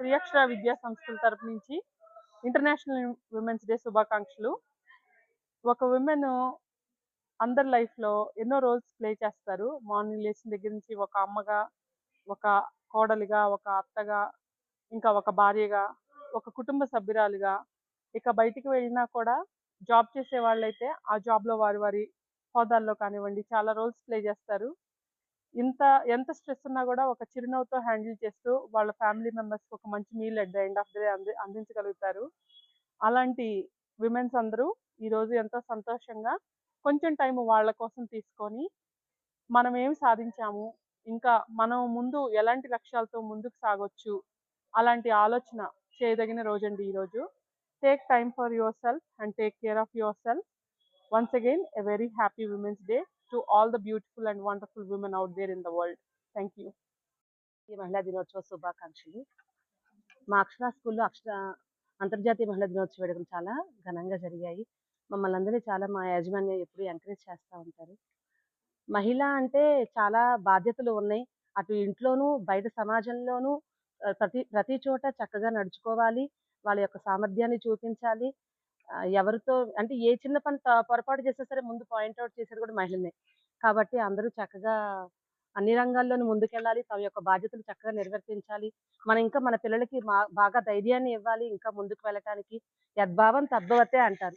శ్రీయక్షర విద్యా సంస్థల తరపు నుంచి ఇంటర్నేషనల్ విమెన్స్ డే శుభాకాంక్షలు. ఒక విమెన్ అందరి లైఫ్లో ఎన్నో రోల్స్ ప్లే చేస్తారు. మార్నింగ్ లేచిన దగ్గర నుంచి ఒక అమ్మగా ఒక కోడలిగా ఒక అత్తగా ఇంకా ఒక భార్యగా ఒక కుటుంబ సభ్యురాలుగా ఇక బయటికి వెళ్ళినా కూడా జాబ్ చేసే వాళ్ళైతే ఆ జాబ్లో వారి వారి హోదాల్లో కానివ్వండి చాలా రోల్స్ ప్లే చేస్తారు. ఇంత ఎంత స్ట్రెస్ ఉన్నా కూడా ఒక చిరునవ్వుతో హ్యాండిల్ చేస్తూ వాళ్ళ ఫ్యామిలీ మెంబర్స్కి ఒక మంచి meal at the end of the day అంది అందించగలుగుతారు. అలాంటి విమెన్స్ అందరూ ఈరోజు ఎంతో సంతోషంగా కొంచెం టైం వాళ్ళ కోసం తీసుకొని మనం ఏం సాధించాము ఇంకా మనం ముందు ఎలాంటి లక్ష్యాలతో ముందుకు సాగొచ్చు అలాంటి ఆలోచన చేయదగిన రోజండి ఈరోజు take time for yourself and take care of yourself. Once again a very happy women's day. To all the beautiful and wonderful women out there in the world thank you ఈ మహిళా దినోత్సవ శుభాకాంక్షలు. మా అక్షర స్కూల్లో అక్షర అంతర్జాతీయ మహిళా దినోత్సవ వేడుకలు చాలా ఘనంగా జరిగాయి. మమ్మల్ని అందరినీ చాలా మా యాజమాన్యం ఎప్పుడు ఎంకరేజ్ చేస్తూ ఉంటారు. మహిళ అంటే చాలా బాధ్యతలు ఉన్నాయి. అటు ఇంట్లోనూ బయట సమాజంలోనూ ప్రతి ప్రతి చోట చక్కగా నడుచుకోవాలి. వాళ్ళ యొక్క సామర్థ్యాన్ని చూపించాలి. ఎవరితో అంటే ఏ చిన్న పని పొరపాటు చేసినా సరే ముందు పాయింట్అవుట్ చేసేది కూడా మహిళనే కాబట్టి అందరూ చక్కగా అన్ని రంగాల్లోనూ ముందుకెళ్ళాలి. తమ యొక్క బాధ్యతలు చక్కగా నిర్వర్తించాలి మనం ఇంకా మన పిల్లలకి మా- బాగా ధైర్యాన్ని ఇవ్వాలి. ఇంకా ముందుకు వెళ్ళటానికి యద్భావం తద్భవతే అంటారు.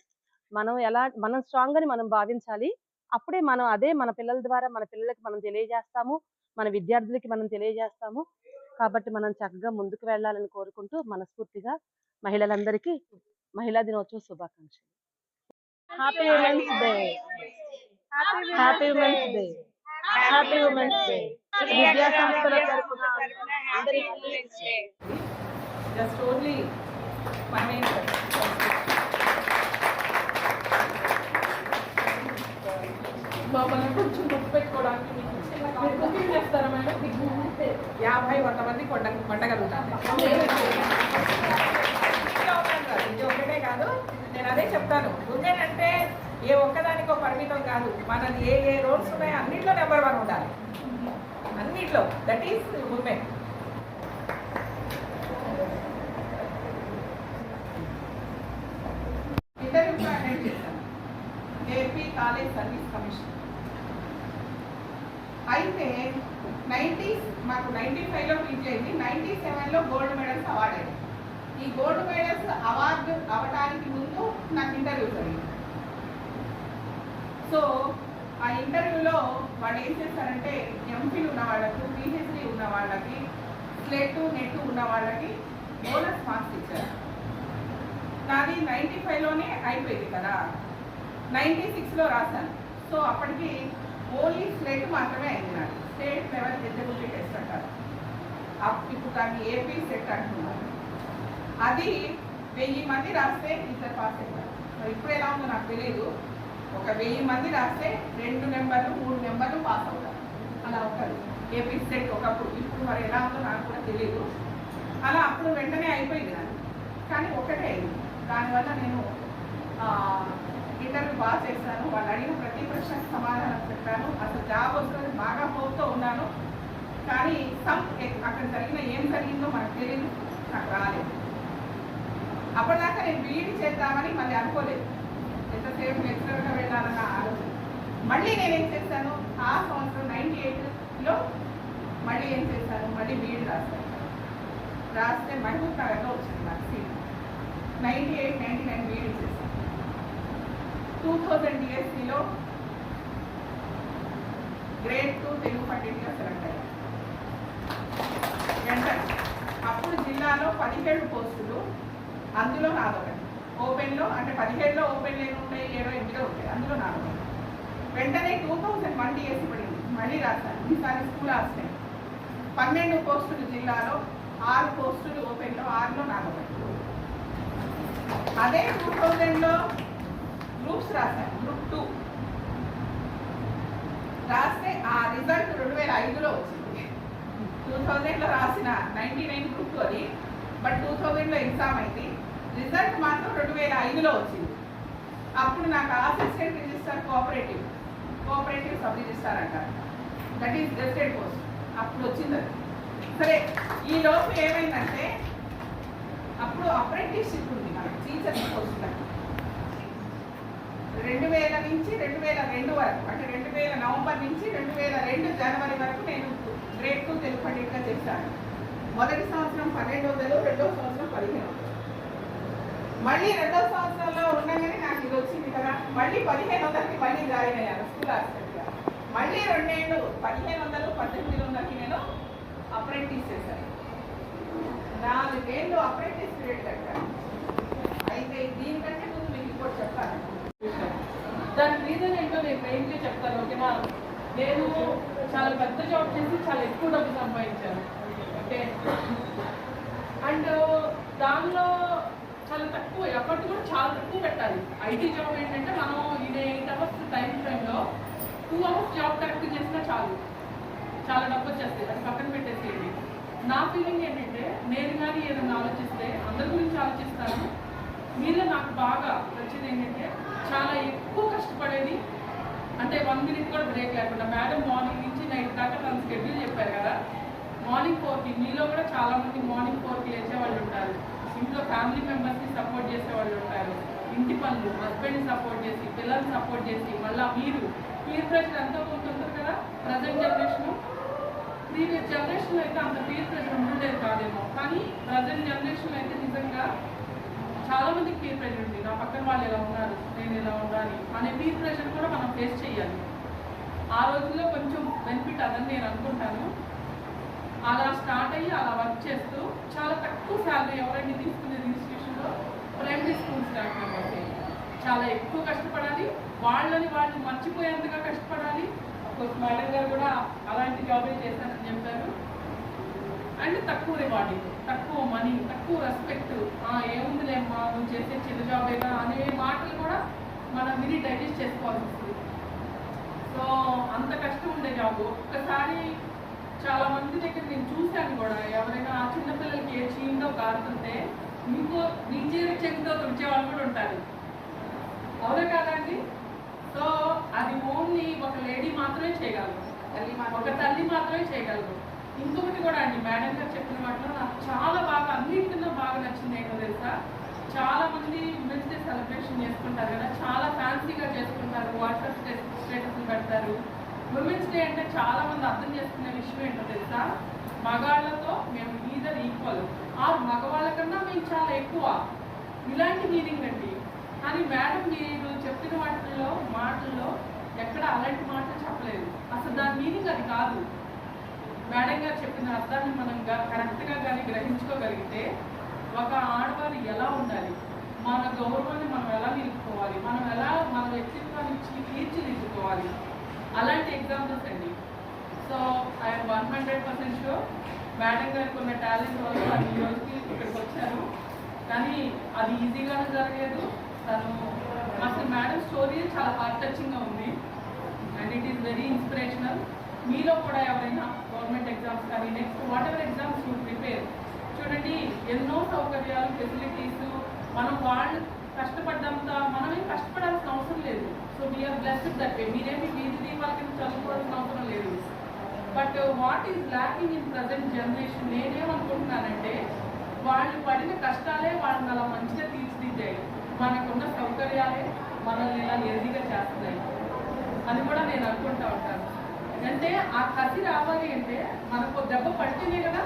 మనం ఎలా మనం స్ట్రాంగ్ అని మనం భావించాలి. అప్పుడే మనం అదే మన పిల్లల ద్వారా మన పిల్లలకి మనం తెలియజేస్తాము. మన విద్యార్థులకి మనం తెలియజేస్తాము. కాబట్టి మనం చక్కగా ముందుకు వెళ్ళాలని కోరుకుంటూ మనస్ఫూర్తిగా మహిళలందరికీ మహిళా దినోత్సవ శుభాకాంక్షలు happy women's day happy women's day happy women's day విద్యా సంస్థల తరపున అందరికీ just only my name. మమ్మల్ని కొంచెం గుర్తు పెట్టుకోవడానికి మీకు చిన్న మీరు కుకింగ్ చేస్తారా మేడం యాభై వంద మంది కొండ వండగలుగుతాను ఇంట్లో ఉన్నాను కాదు, ఇది ఒకటే కాదు నేను అదే చెప్తాను. ఉమెన్ అంటే ఏ ఒక్కదానికో పరిమితం కాదు. మనది ఏ ఏ రోల్స్ ఉన్నాయో అన్నింటిలో నెంబర్ వన్ ఉండాలి. అన్నిట్లో. దట్ ఈస్ ఉమెన్ ఇంటర్వ్యూ కూడా అటెండ్ చేశాను. ఏపీ కాలేజ్ సర్వీస్ కమిషన్ అయితే నైంటీస్ మాకు నైంటీ ఫైవ్లో పిలిచేది అయింది. నైంటీ సెవెన్లో గోల్డ్ మెడల్స్ అవార్డ్ అయింది ఈ గోల్డ్ మెడల్స్ అవార్డు అవడానికి ముందు నాకు ఇంటర్వ్యూ జరిగింది. సో ఆ ఇంటర్వ్యూలో వాళ్ళు ఏం చేశారంటే ఎంఫిల్ ఉన్న వాళ్ళకు పిహెచ్డి ఉన్న వాళ్ళకి స్లెట్ నెట్ ఉన్న వాళ్ళకి బోనస్ మార్క్స్ ఇచ్చారు. నాది నైంటీ ఫైవ్లోనే అయిపోయింది కదా. నైంటీ సిక్స్లో రాశాను. సో అప్పటికి ఓన్లీ స్లేట్ మాత్రమే అయింది నాకు స్టేట్ లెవెల్ ఎలిజిబిలిటీ టెస్ట్ అంటారు. ఇప్పుడు దాన్ని ఏపీ సెట్ అంటున్నారు అది వెయ్యి మంది రాస్తే ఇద్దరు పాస్ అవుతారు మరి ఇప్పుడు ఎలా ఉందో నాకు తెలియదు ఒక వెయ్యి మంది రాస్తే రెండు నెంబర్లు మూడు నెంబర్లు పాస్ అవుతారు. అలా ఉంటుంది ఏపీ సెట్ ఒకప్పుడు ఇప్పుడు మరి ఎలా ఉందో నాకు కూడా తెలియదు అలా అప్పుడు వెంటనే అయిపోయింది నాకు కానీ ఒకటే అయింది దానివల్ల నేను ఇంటర్వ్యూ బాగా చేశాను. వాళ్ళు అడిగిన ప్రతి ప్రశ్నకు సమాధానం చెప్పాను. అసలు జాబ్ వస్తుంది బాగా హోప్తో ఉన్నాను. కానీ సమ్ అక్కడ జరిగిన ఏం జరిగిందో మనకు తెలియదు నాకు రాలేదు. అప్పటిదాకా నేను బీఈడి చేద్దామని మళ్ళీ అనుకోలేదు. ఎంతసేపు లెక్చరర్గా వెళ్ళాలన్న ఆలోచన. మళ్ళీ నేనేం చేశాను? ఆ సంవత్సరం నైంటీ ఎయిట్లో మళ్ళీ ఏం చేశాను? మళ్ళీ బీఈడి రాశాను. రాస్తే మహబూబ్ నగర్లో వచ్చింది నాకు seat ninety eight ninety nine BEd చేశాను. టూ థౌజండ్ డిఎస్సిలో గ్రేడ్ టూ తెలుగు పండిట్గా సెలెక్ట్ అయ్యాను. అప్పుడు జిల్లాలో పదిహేడు పోస్టులు అందులో నాదొకటి ఓపెన్లో అంటే పదిహేడులో ఓపెన్ లేని ఉంటాయి ఏడో ఎనిమిదిలో ఉంటాయి. అందులో నాదొకటి వెంటనే టూ థౌజండ్ వన్ డిఎస్సి పడింది. మళ్ళీ రాశాను ఈసారి స్కూల్ హాస్టల్ పన్నెండు పోస్టులు జిల్లాలో ఆరు పోస్టులు ఓపెన్లో ఆరులో నాదొకటి అదే టూ థౌజండ్లో గ్రూప్స్ రాశాను గ్రూప్ టూ. రాస్తే ఆ రిజల్ట్ రెండు వేల ఐదులో వచ్చింది. టూ థౌజండ్లో రాసిన నైంటీ నైన్ గ్రూప్ అది. బట్ టూ థౌజండ్లో ఎగ్జామ్ అయింది. రిజల్ట్ మాత్రం రెండు వేల ఐదులో వచ్చింది. అప్పుడు నాకు assistant register cooperative. Cooperative sub registrar అంటారు దట్ ఈస్ గెస్టెడ్ పోస్ట్ అప్పుడు వచ్చింది అది. సరే ఈ లోపు ఏమైందంటే అప్పుడు అప్రెంటిస్షిప్ ఉంది మనకి టీచర్ పోస్ట్ రెండు వేల నుంచి రెండు వేల రెండు వరకు అంటే రెండు వేల నవంబర్ నుంచి రెండు వేల రెండు జనవరి వరకు నేను గ్రేడ్ టూ తెలుగు పండిట్గా చేశాను. మొదటి సంవత్సరం పన్నెండు వందలు రెండో సంవత్సరం పదిహేను వందలు మళ్ళీ రెండో సంవత్సరంలో ఉండగానే నాకు ఇది వచ్చింది కదా. మళ్ళీ పదిహేను వందలకి మళ్ళీ జాయిన్ అయ్యాను స్కూల్ హాస్పిటల్గా మళ్ళీ రెండేళ్ళు పదిహేను వందలు పద్దెనిమిది వందలకి నేను అప్రెంటిస్ చేశాను. నాలుగేళ్ళు అప్రెంటిస్ పీరియడ్ కట్టాను. అయితే దీనికంటే ముందు మీకు ఇంకోటి చెప్తాను దాని రీజన్ ఏంటో నేను మెయిన్గా చెప్తాను ఓకేనా? నేను చాలా పెద్ద జాబ్ చేసి చాలా ఎక్కువ డబ్బు సంపాదించాను. ఓకే? అండ్ దానిలో చాలా తక్కువ ఎఫర్ట్ కూడా చాలా తక్కువ పెట్టాలి. ఐటీ జాబ్ ఏంటంటే మనం ఇది ఎయిట్ అవర్స్ టైం ఫ్రేమ్లో టూ అవర్స్ జాబ్ కరెక్ట్ చేసినా చాలు. చాలా డబ్బు వచ్చేస్తాయి. అది పక్కన పెట్టేసేయండి. నా ఫీలింగ్ ఏంటంటే నేను కానీ ఏదైనా ఆలోచిస్తే అందరి గురించి ఆలోచిస్తాను. మీరు నాకు బాగా నచ్చింది ఏంటంటే చాలా ఎక్కువ కష్టపడేది అంటే వన్ మినిట్ కూడా బ్రేక్ లేకుండా మేడం మార్నింగ్ నుంచి నైట్ దాకా తన షెడ్యూల్ చెప్పారు కదా. మార్నింగ్ ఫోర్కి మీలో కూడా చాలా మంది మార్నింగ్ ఫోర్కి లేచే వాళ్ళు ఉంటారు. ఇంట్లో ఫ్యామిలీ మెంబర్స్ని సపోర్ట్ చేసే వాళ్ళు ఉంటారు. ఇంటి పనులు హస్బెండ్ని సపోర్ట్ చేసి పిల్లల్ని సపోర్ట్ చేసి మళ్ళీ మీరు. పీర్ ప్రెషర్ ఎంతో పోతుంటారు కదా ప్రజెంట్ జనరేషన్ ప్రీవియస్ జనరేషన్లో అయితే అంత పీర్ ప్రెషర్ ఉండేది కాదేమో. కానీ ప్రజెంట్ జనరేషన్లో అయితే నిజంగా చాలా మందికి పీర్ ప్రెషర్ ఉంది. నా పక్కన వాళ్ళు ఎలా ఉన్నారు? నేను ఎలా ఉండాలి? అనే పీర్ ప్రెషర్ కూడా మనం ఫేస్ చేయాలి. ఆ రోజుల్లో కొంచెం బెనిఫిట్ అదని నేను అనుకుంటాను. అలా స్టార్ట్ అయ్యి అలా వర్క్ చేస్తూ చాలా తక్కువ శాలరీ ఎవరైనా తీసుకునేది ఇన్స్టిట్యూషన్లో ప్రైమరీ స్కూల్స్ డాక్టర్ కాబట్టి చాలా ఎక్కువ కష్టపడాలి వాళ్ళని వాళ్ళని మర్చిపోయేంతగా కష్టపడాలి. అఫ్కోర్స్ మేడం గారు కూడా అలాంటి జాబే చేశారని చెప్పారు. అండ్ తక్కువ రివార్డింగ్ తక్కువ మనీ తక్కువ రెస్పెక్ట్ ఏముందిలేమ్మా నువ్వు చేసే చిన్న జాబేగా అనే మాటలు కూడా మనం విని డైజెస్ట్ చేసుకోవాల్సి వస్తుంది. సో అంత కష్టం ఉండే జాబ్ ఒక్కసారి చాలా మంది దగ్గర నేను చూశాను కూడా. ఎవరైనా ఆ చిన్నపిల్లలకి ఏ చీందో కారుతుంటే ఇంకో నిజే చెంతో తుడిచే వాళ్ళు కూడా ఉంటారు అవునా కాదండి సో అది ఓన్లీ ఒక లేడీ మాత్రమే చేయగలరు. తల్లి ఒక తల్లి మాత్రమే చేయగలరు. ఇంకొకటి కూడా అండి మేడం గారు చెప్పిన వాటిలో నాకు చాలా బాగా అన్నింటిలో బాగా నచ్చింది ఏంటో తెలుసా? చాలా మంది ఉమెన్స్ డే సెలబ్రేషన్ చేసుకుంటారు కదా చాలా ఫ్యాన్సీగా చేసుకుంటారు వాట్సాప్ స్టేటస్ పెడతారు. ఉమెన్స్ డే అంటే చాలా మంది అర్థం చేసుకునే విషయం ఏంటో తెలుసా? మగాళ్ళతో మేము ఈదర్ ఈక్వల్ ఆ మగవాళ్ళ కన్నా మేము చాలా ఎక్కువ. ఇలాంటి మీనింగ్ అండి. కానీ మేడం మీరు చెప్పిన వాటిల్లో మాటల్లో ఎక్కడ అలాంటి మాటలు చెప్పలేదు. అసలు దాని మీనింగ్ అది కాదు. మేడం గారు చెప్పిన అర్థాన్ని మనం కరెక్ట్గా కానీ గ్రహించుకోగలిగితే ఒక ఆడవారు ఎలా ఉండాలి? మన గౌరవాన్ని మనం ఎలా నిలుపుకోవాలి? మనం ఎలా మన వ్యక్తిత్వాన్ని తీర్చిదిద్దుకోవాలి? అలాంటి ఎగ్జాంపుల్స్ అండి. So I'm one hundred percent sure madam గారికి ఉన్న టాలెంట్ వల్ల తను ఈ రోజుకి ఇక్కడికి వచ్చారు. కానీ అది ఈజీగానే జరగలేదు తను అసలు మేడం స్టోరీ చాలా హార్ట్ టచింగ్గా ఉంది. And it is very inspirational మీలో కూడా ఎవరైనా గవర్నమెంట్ ఎగ్జామ్స్ కానీ next whatever exams you prepare చూడండి ఎన్నో సౌకర్యాలు ఫెసిలిటీస్ మనం వాళ్ళు కష్టపడ్డంత మనమేం కష్టపడాల్సిన అవసరం లేదు. So we're blessed that way మీరేమి వీధి దీపాలకి చదువుకోవాల్సిన అవసరం లేదు. But what is lacking in present generation నేనేమనుకుంటున్నానంటే వాళ్ళు పడిన కష్టాలే వాళ్ళని అలా మంచిగా తీర్చిదిద్దాయి. మనకున్న సౌకర్యాలే మనల్ని ఇలా లేజీగా చేస్తున్నాయి. అని కూడా నేను అనుకుంటా ఉంటాను. అంటే ఆ కసి రావాలి అంటే మనకు దెబ్బ పడితేనే కదా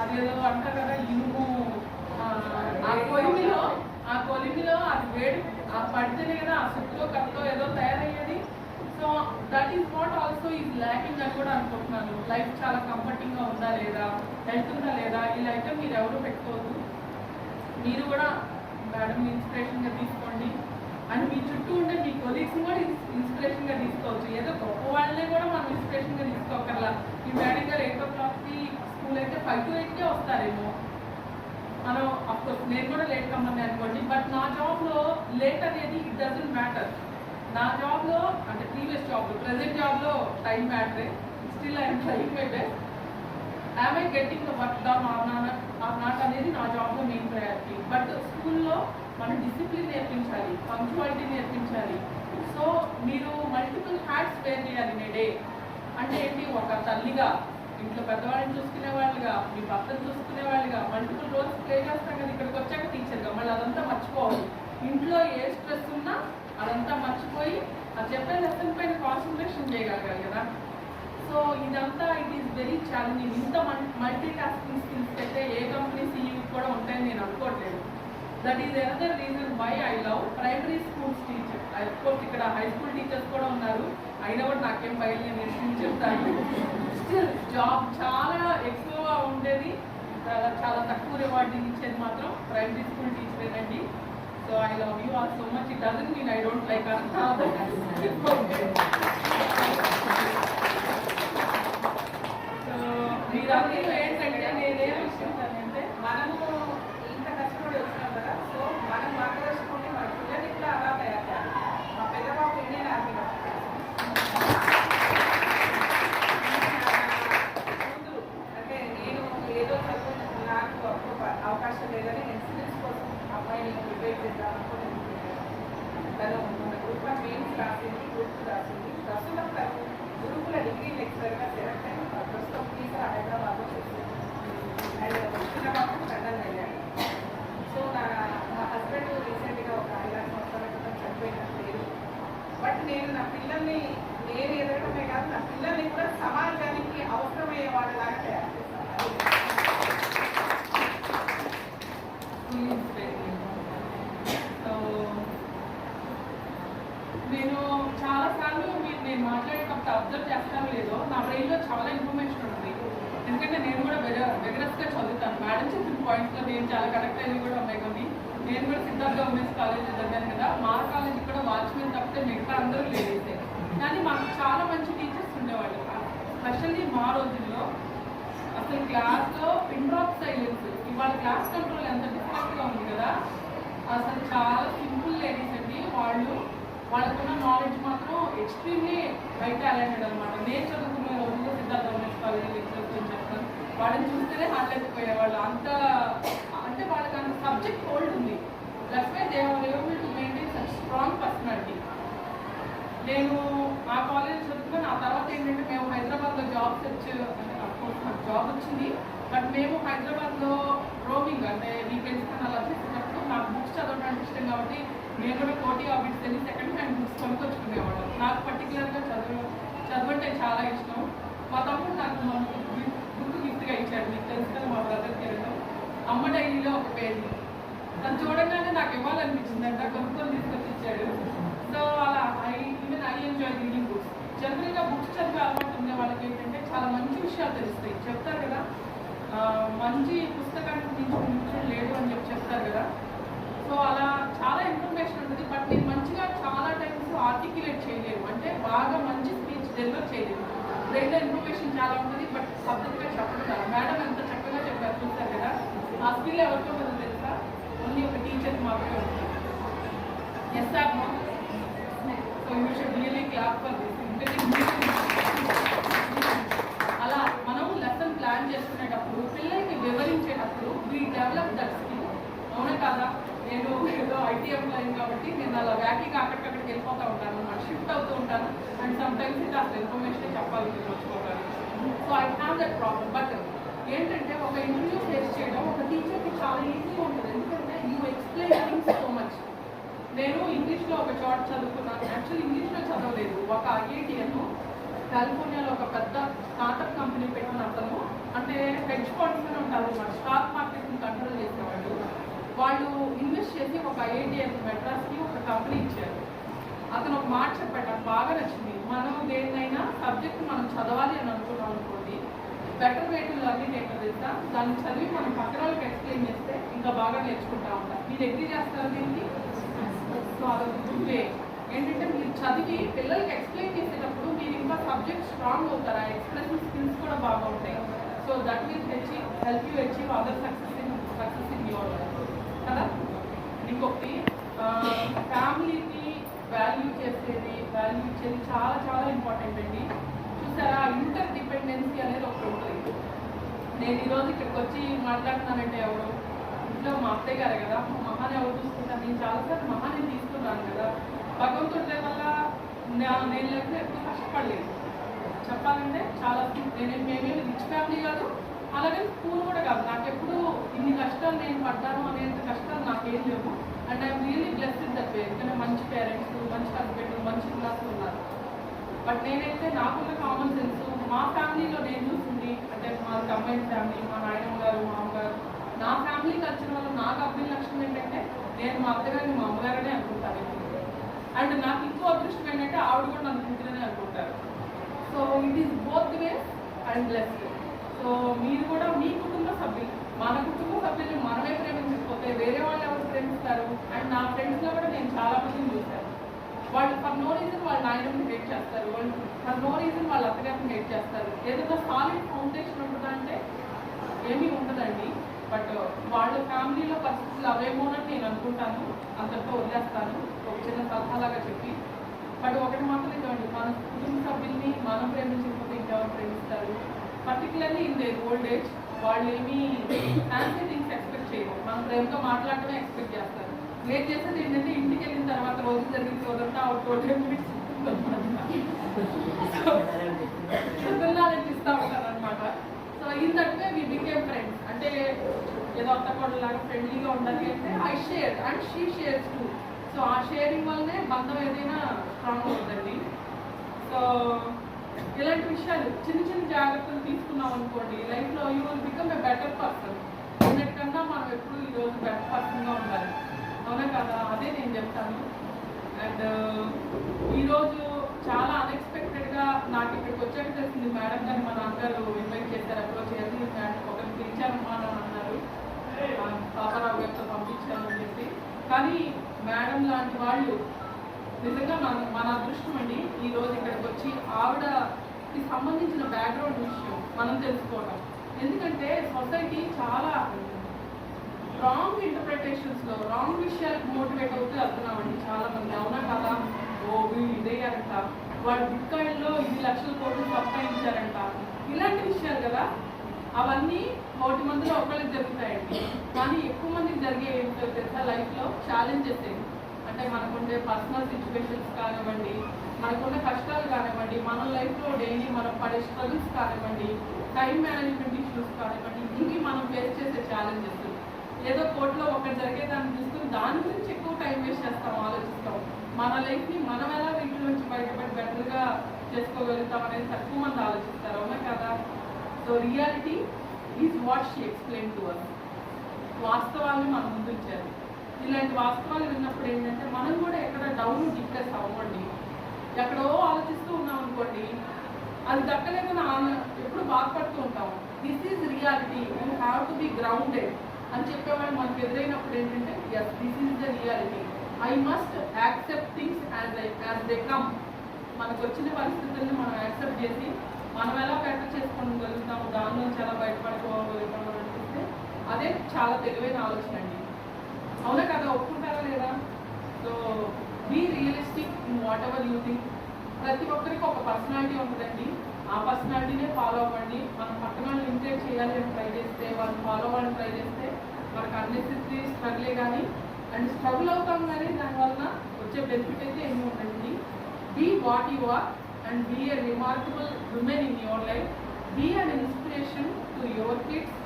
అదేదో అంటారు కదా ఇనుము ఆ, ఆ ఆ కొలిమిలో అది వేడి ఆ పడితేనే కదా ఆ సుట్టులో కత్తో ఏదో తయారయ్యేది. So that is what also is lacking అని కూడా అనుకుంటున్నాను. లైఫ్ చాలా కంఫర్టింగ్గా ఉందా లేదా హెల్త్ ఉందా లేదా ఇలా అయితే మీరు ఎవరు పెట్టుకోవద్దు. మీరు కూడా మేడం ఇన్స్పిరేషన్గా తీసుకోండి. అండ్ మీ చుట్టూ ఉండే మీ కొలీగ్స్ కూడా ఇన్స్పిరేషన్గా తీసుకోవచ్చు. ఏదో గొప్ప వాళ్ళనే కూడా మనం ఇన్స్పిరేషన్గా తీసుకోకర్లా. ఈ మేడం గారు ఎయిట్ ఓ క్లాక్కి స్కూల్ అయితే ఫైవ్ టు ఎయిట్కే వస్తారేమో. మనం అఫ్కోర్స్ నేను కూడా లేట్ కమ్మని అనుకోండి బట్ నా జాబ్లో లేట్ అనేది ఇట్ డజంట్ మ్యాటర్ నా జాబ్లో అంటే ప్రీవియస్ జాబ్లో ప్రజెంట్ జాబ్లో time మ్యాటరే still I'm trying my best I'm I getting the work done or not not అనేది నా జాబ్లో మెయిన్ ప్రయారిటీ బట్ స్కూల్లో మనం డిసిప్లిన్ నేర్పించాలి పంక్చువాలిటీ నేర్పించాలి. సో మీరు మల్టిపుల్ హ్యాట్స్ వేర్ చేయాలి నే డే అంటే ఏంటి? ఒక తల్లిగా ఇంట్లో పెద్దవాళ్ళని చూసుకునే వాళ్ళుగా మీ భర్తను చూసుకునే వాళ్ళుగా మల్టిపుల్ రోల్స్ ప్లే చేస్తాం కదా ఇక్కడికి వచ్చాక టీచర్గా మళ్ళీ అదంతా మర్చిపోవాలి ఇంట్లో ఏ స్ట్రెస్ ఉన్నా అదంతా మర్చిపోయి అది చెప్పే లెసన్ పైన కాన్సన్ట్రేషన్ చేయగలగాలి కదా. సో ఇదంతా ఇట్ ఈస్ వెరీ ఛాలెంజింగ్ ఇంత మల్టీ టాస్కింగ్ స్కిల్స్ అయితే ఏ కంపెనీ సీఈ కూడా ఉంటాయని నేను అనుకోవట్లేదు. That is another reason why I love primary schools teacher course ఇక్కడ హై స్కూల్ టీచర్స్ కూడా ఉన్నారు. అయినా కూడా నాకేం బయలు నేను నేను చెప్తాను. స్టిల్ జాబ్ చాలా ఎక్కువగా ఉండేది. చాలా చాలా తక్కువ రివార్డింగ్ ఇచ్చేది మాత్రం primary school టీచరేనండి so I love you all so much it doesn't mean I don't like so మీరందరూ ఏంటంటే నేనేం అంటే మనము ఇంత కష్టపడి వచ్చినాం కదా సో మనం మార్గదర్శకుని మన పిల్లలు ఇట్లా అలా తయారు చేయాలి మా పెద్ద బాబు ఇండియన్ ఆర్మీలో ముందు అంటే నేను ఏదో చదువు నాకు ఒక అవకాశం లేదని నేను సివిల్స్ కోసం అమ్మాయిని ప్రిపేర్ చేద్దాం అనుకుని తను మన గ్రూప్ గ్రూప్లో మెయిన్స్ రాసింది గ్రూప్ రాసింది. ప్రస్తుతం తను గ్రూపుల డిగ్రీ లెక్చరర్గా సెలెక్ట్ అయింది ప్రస్తుతం టీచర్ హైదరాబాద్లో చేస్తుంది అండ్ చిన్న బాబు లండన్ వెళ్ళాడు సో నా మా హస్బెండ్ రీసెంట్గా ఒక ఐదారు సంవత్సరాల క్రితం చనిపోయినట్టు లేదు బట్ నేను నా పిల్లల్ని నేను ఎదగడమే కాదు నా పిల్లల్ని కూడా సమాజానికి అవసరమయ్యే వాళ్ళలాగా తయారు చేస్తాను సో నేను చాలాసార్లు మీరు నేను మాట్లాడేటప్పుడు అబ్జర్వ్ చేస్తాను లేదో నా బ్రెయిన్లో చాలా ఇన్ఫర్మేషన్ ఉంటుంది. ఎందుకంటే నేను కూడా వెగరస్గా చదువుతాను. మేడం చెప్పిన పాయింట్స్లో నేను చాలా కరెక్ట్ అయ్యి కూడా ఉన్నాయి కొన్ని. నేను కూడా సిద్ధార్థ ఉమెన్స్ కాలేజ్ చదివాను కదా. మా కాలేజ్ కూడా వాచ్మెన్ తప్పితే మిగతా అందరూ లేడీసే. కానీ మాకు చాలా మంచి టీచర్స్ ఉండేవాళ్ళు. స్పెషల్లీ మా రోజుల్లో అసలు క్లాస్లో పిన్ డ్రాప్ సైలెన్స్ ఇవాళ క్లాస్ కంట్రోల్ ఎంత డిఫరెంట్గా ఉంది కదా. అసలు చాలా సింపుల్ లేడీస్ అండి. వాళ్ళు వాళ్ళకున్న నాలెడ్జ్ మాత్రం ఎక్స్ట్రీమ్లీ బయట టాలెంటెడ్ అనమాట నేను చదువుకునే రోజుల్లో సిద్ధార్థ ఉమెన్స్ కాలేజ్ లెక్చర్స్ అని చెప్తాను వాళ్ళని చూస్తేనే హార్ట్లెక్కిపోయేవాళ్ళు అంత అంటే వాళ్ళకి అంత సబ్జెక్ట్ హోల్డ్ ఉంది. That's why they are able to maintain such strong personality నేను ఆ కాలేజ్ చదువుకుని ఆ తర్వాత ఏంటంటే మేము హైదరాబాద్లో జాబ్ సెర్చ్ అంటే అఫ్కోర్స్ నాకు జాబ్ వచ్చింది. బట్ మేము హైదరాబాద్లో రోమింగ్ అంటే వీకెండ్స్ కానీ అలా చేసేటప్పుడు నాకు బుక్స్ చదవడానికి ఇష్టం కాబట్టి నేను కూడా కోటి ఆఫీస్ అని సెకండ్ హ్యాండ్ బుక్స్ కొనుక్కొచ్చుకునేవాడు నాకు పర్టికులర్గా చదువు చదవంటే చాలా ఇష్టం. మా తమ్ముడు నాకు బుక్ గిఫ్ట్గా ఇచ్చాడు. మీకు తెలుసు కదా మా బ్రదర్కి వెళ్ళడం అమ్మ డైరీలో ఒక పేజీ తను చూడగానే నాకు ఇవ్వాలనిపించింది. అంట కొనుక్కొని తీసుకొచ్చి ఇచ్చాడు సో అలా I even I enjoy reading books జనరల్గా బుక్స్ చదివే అలవాటు ఉండే వాళ్ళకి ఏంటంటే చాలా మంచి విషయాలు తెలుస్తాయి. చెప్తారు కదా మంచి పుస్తకానికి తీసుకుని మిత్రుడు లేడు అని చెప్పి చెప్తారు కదా. సో అలా చాలా ఇన్ఫర్మేషన్ ఉంటుంది. బట్ నేను మంచిగా చాలా టైమ్స్ ఆర్టిక్యులేట్ చేయలేము అంటే బాగా మంచి స్పీచ్ డెలివర్ చేయలేము బ్రెయిన్లో ఇన్ఫర్మేషన్ చాలా ఉంటుంది బట్ సబ్జెక్ట్గా చెప్పడం మేడం ఎంత చక్కగా చెప్పారు చూస్తారు కదా. ఆ స్కిల్ ఎవరితో ఉందో తెలుసా? ఓన్లీ ఒక టీచర్ మాత్రమే ఉంటుంది. Yes sir so you should really clap for this అలా మనం లెసన్ ప్లాన్ చేసుకునేటప్పుడు పిల్లలకి వివరించేటప్పుడు వీ డెవలప్ దట్ స్కిల్ అవునా కాదా నేను ఏదో ఐటీ ఎంప్లాయీ కాబట్టి నేను అలా వ్యాకింగ్ అక్కడికక్కడికి వెళ్ళిపోతూ ఉంటాను అనమాట షిఫ్ట్ అవుతూ ఉంటాను. అండ్ సమ్ టైమ్స్ ఇది అసలు ఇన్ఫర్మేషన్ చెప్పాలి నేను so I have that problem but ఏంటంటే ఒక ఇంటర్వ్యూ ఫేస్ చేయడం ఒక టీచర్కి చాలా ఈజీగా ఉంటుంది. ఎందుకంటే you explain things so much నేను ఇంగ్లీష్లో ఒక చోట చదువుకున్నాను. యాక్చువల్లీ ఇంగ్లీష్లో చదవలేదు. ఒక ఐఐటిఎన్ కాలిఫోర్నియాలో ఒక పెద్ద స్టార్టప్ కంపెనీ పెట్టిన అతను. అంటే హెడ్జ్ ఫండ్స్ అని ఉంటారు అన్నమాట స్టాక్ మార్కెట్ని కంట్రోల్ చేసేవాళ్ళు వాళ్ళు ఇన్వెస్ట్ చేసి ఒక మెడ్రాస్కి ఒక కంపెనీ ఇచ్చారు. అతను ఒక మాట చెప్పాడు నాకు బాగా నచ్చింది. మనం దేన్నైనా సబ్జెక్ట్ మనం చదవాలి అని అనుకున్నాం అనుకోండి బెటర్ వే టు లర్నింగ్ ఏంటో తెలుసా? దాన్ని చదివి మనం పక్కన వాళ్ళకి ఎక్స్ప్లెయిన్ చేస్తే ఇంకా బాగా నేర్చుకుంటా ఉంటాం. మీరు ఎగ్రీ చేస్తారు దీనికి? సో అదొక గుడ్ వే. ఏంటంటే మీరు చదివి పిల్లలకి ఎక్స్ప్లెయిన్ చేసేటప్పుడు మీరు ఇంకా సబ్జెక్ట్ స్ట్రాంగ్ అవుతారు. ఆ ఎక్స్ప్రెషన్ స్కిల్స్ కూడా బాగా ఉంటాయి. So that will H help you achieve other success in success in your life. కదా? ఇంకొకటి ఫ్యామిలీకి వాల్యూ చేసేది వాల్యూ ఇచ్చేది చాలా చాలా ఇంపార్టెంట్ అండి. చూసారా ఇంటర్ డిపెండెన్సీ అనేది ఒకటి ఉంటుంది. నేను ఈరోజు ఇక్కడికి వచ్చి మాట్లాడుతున్నానంటే ఎవరు? ఇంట్లో మా అత్తయ్య గారు కదా. మహాన్ ఎవరు చూసుకుంటాను నేను చాలాసార్లు మహాన్ని తీసుకున్నాను కదా. భగవంతుడి వల్ల నా- నేను లేకపోతే ఎప్పుడు కష్టపడలేదు. చెప్పాలంటే చాలా నేను మేమేమి రిచ్ ఫ్యామిలీ కాదు. అలాగే స్కూల్ కూడా కాదు. నాకు ఎప్పుడు ఇన్ని కష్టాలు నేను పడ్డాను అనేంత కష్టాలు నాకేం లేవు. And I'm really blessed that way. ఎందుకంటే మంచి పేరెంట్స్ మంచి హస్బెండ్ మంచి క్లాస్ ఉన్నారు. బట్ నేనైతే నాకున్న కామన్ సెన్స్ మా ఫ్యామిలీలో నేను చూసింది అంటే మా కంబైన్ ఫ్యామిలీ మా నాయనమ్మ గారు మా అమ్మగారు నా ఫ్యామిలీకి వచ్చిన వాళ్ళు నాకు అభివృద్ధి లక్ష్యం ఏంటంటే నేను మా అత్తగారిని మా అమ్మగారనే అనుకుంటాను అండ్ నాకు ఇంకో అదృష్టం ఏంటంటే ఆవిడ కూడా నన్ను ఇంటిలోనే అనుకుంటారు. So it is both ways and blessed so మీరు కూడా మీ కుటుంబ సభ్యులు మన కుటుంబ సభ్యులు మనమే ప్రేమించకపోతే వేరే వాళ్ళు ఎవరు ప్రేమిస్తారు? అండ్ నా ఫ్రెండ్స్లో కూడా నేను చాలా మందిని చూశాను. వాళ్ళు ఫర్ నో రీజన్ వాళ్ళ నాయనని హేట్ చేస్తారు. వాళ్ళు ఫర్ నో రీజన్ వాళ్ళ అత్తగారిని హేట్ చేస్తారు. ఏదైనా సాలిడ్ ఫౌండేషన్ ఉంటుందా అంటే ఏమీ ఉండదండి. బట్ వాళ్ళ ఫ్యామిలీలో పరిస్థితులు అవేమోనని నేను అనుకుంటాను. అందరితో వదిలేస్తాను. ఒక చిన్న సలహాలాగా చెప్పి. బట్ ఒకటి మాత్రం ఇవ్వండి మన కుటుంబ సభ్యుల్ని మనం ప్రేమించకపోతే ఇంకెవరు ప్రేమిస్తారు? Particularly in their old age వాళ్ళు ఏమీ ఫ్యాన్సీ థింగ్స్ ఎక్స్పెక్ట్ చేయరు. మనం ప్రేమతో మాట్లాడటమే ఎక్స్పెక్ట్ చేస్తారు. నేను చేసేది ఏంటంటే ఇంటికి వెళ్ళిన తర్వాత రోజు జరిగిన రోజంతా అవుట్ పిల్లలనిపిస్తూ ఉంటారు అనమాట so in that way we became friends అంటే ఏదో అత్త కొడలాగా ఫ్రెండ్లీగా ఉండాలి అంటే I share and she shares too so ఆ షేరింగ్ వల్లనే బంధం ఏదైనా స్ట్రాంగ్ అవుతుంది సో ఇలాంటి విషయాలు చిన్న చిన్న జాగ్రత్తలు తీసుకున్నాం అనుకోండి లైఫ్లో you will become a better person అన్నిటికన్నా మనం ఎప్పుడు ఈరోజు బెటర్ పర్సన్గా ఉండాలి. అవునా కదా? అదే నేను చెప్తాను. అండ్ ఈరోజు చాలా అన్ఎక్స్పెక్టెడ్గా నాకు ఇక్కడికి వచ్చాక తెలిసింది మేడం గారు మా నాన్నగారు ఇన్వైట్ చేశారు అప్రోచ్ చేసి మేడం ఒకరిని పిలిచారమ్మా అని అన్నారు. ఆ, పాపారావు గారితో పంపించాను అని చెప్పి. కానీ మేడం లాంటి వాళ్ళు నిజంగా మన మన అదృష్టం అండి ఈ రోజు ఇక్కడికి వచ్చి ఆవిడకి సంబంధించిన బ్యాక్గ్రౌండ్ విషయం మనం తెలుసుకోవడం ఎందుకంటే సొసైటీ చాలా రాంగ్ ఇంటర్ప్రిటేషన్స్లో రాంగ్ విషయాలకు మోటివేట్ అవుతూ వెళ్తున్నామండి చాలా మంది అవునా కదా? ఓ వీళ్ళు ఇదేయారంట వాడు బిట్కాయిన్లో ఇన్ని లక్షల కోట్లు సంపాదించారంట. ఇలాంటి విషయాలు కదా? అవన్నీ కోటి మందిలో ఒకళ్ళకి జరుగుతాయండి. కానీ ఎక్కువ మందికి జరిగే ఏంటో తెలుసా? లైఫ్లో ఛాలెంజెస్ ఏంటి? అంటే మనకుండే పర్సనల్ సిచ్యువేషన్స్ కానివ్వండి మనకున్న కష్టాలు కానివ్వండి మన లైఫ్లో డైలీ మనం పడే స్ట్రగుల్స్ కానివ్వండి టైం మేనేజ్మెంట్ ఇష్యూస్ కానివ్వండి ఇవి మనం ఫేస్ చేసే ఛాలెంజెస్ ఏదో కోర్టులో ఒకటి జరిగేదాన్ని చూసుకుని దాని గురించి ఎక్కువ టైం వేస్ట్ చేస్తాం ఆలోచిస్తాం. మన లైఫ్ని మనం ఎలా వీటి నుంచి బయటపడి బెటర్గా చేసుకోగలుగుతాం అనేది తక్కువ మంది ఆలోచిస్తారు. అవునా కదా? So reality is what she explain to us వాస్తవాన్ని మన ముందు ఇచ్చారు ఇలాంటి వాస్తవాలు విన్నప్పుడు ఏంటంటే మనం కూడా ఎక్కడ డౌన్ డిప్రెస్ అవ్వండి ఎక్కడో ఆలోచిస్తూ ఉన్నాం అనుకోండి అది దక్కలేకుండా ఆన- ఎప్పుడు బాధపడుతూ ఉంటాం. This is reality you have to be grounded అని చెప్పేవాళ్ళు మనకు ఎదురైనప్పుడు ఏంటంటే yes this is the reality I must accept things as as they come మనకు వచ్చిన పరిస్థితుల్ని మనం యాక్సెప్ట్ చేసి మనం ఎలా బెటర్ చేసుకోగలుగుతాము? దాని నుంచి ఎలా బయటపడుకోగలుగుతాము అని అనిపిస్తే అదే చాలా తెలివైన ఆలోచన అండి. అవునా కదా ఒప్పుకుంటారా లేదా? So be realistic whatever you think ప్రతి ఒక్కరికి ఒక పర్సనాలిటీ ఉంటుందండి. ఆ పర్సనాలిటీనే ఫాలో అవ్వండి. మనం పక్కన వాళ్ళని ఇమిటేట్ చేయాలి అని ట్రై చేస్తే వాళ్ళు ఫాలో అవ్వాలని ట్రై చేస్తే మనకు అన్నెసెసరీ స్ట్రగులే కానీ అండ్ స్ట్రగుల్ అవుతాం కానీ దానివల్ల వచ్చే బెనిఫిట్ అయితే ఏమి ఉండండి be what you are and be a remarkable women in your life be an inspiration to your kids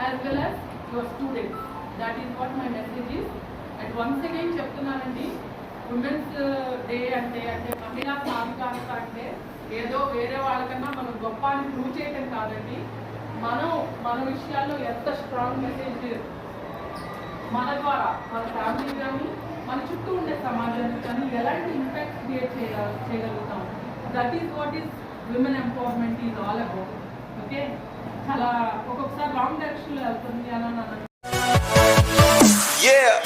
as well as your students that is what my message is and once again చెప్తున్నానండి women's day uh, అంటే అంటే మహిళా సాధికారత అంటే ఏదో వేరే వాళ్ళకన్నా మనం గొప్ప అని ప్రూవ్ చేయటం కాదండి. మనం మన విషయాల్లో ఎంత స్ట్రాంగ్ మెసేజ్ మన ద్వారా మన ఫ్యామిలీ కానీ మన చుట్టూ ఉండే సమాజానికి కానీ ఎలాంటి ఇంపాక్ట్ క్రియేట్ చేయ చేయగలుగుతాం. That is what is women empowerment is all about okay చాలా ఒక్కొక్కసారి రాంగ్ డైరెక్షన్లో వెళ్తుంది అని అని Yeah.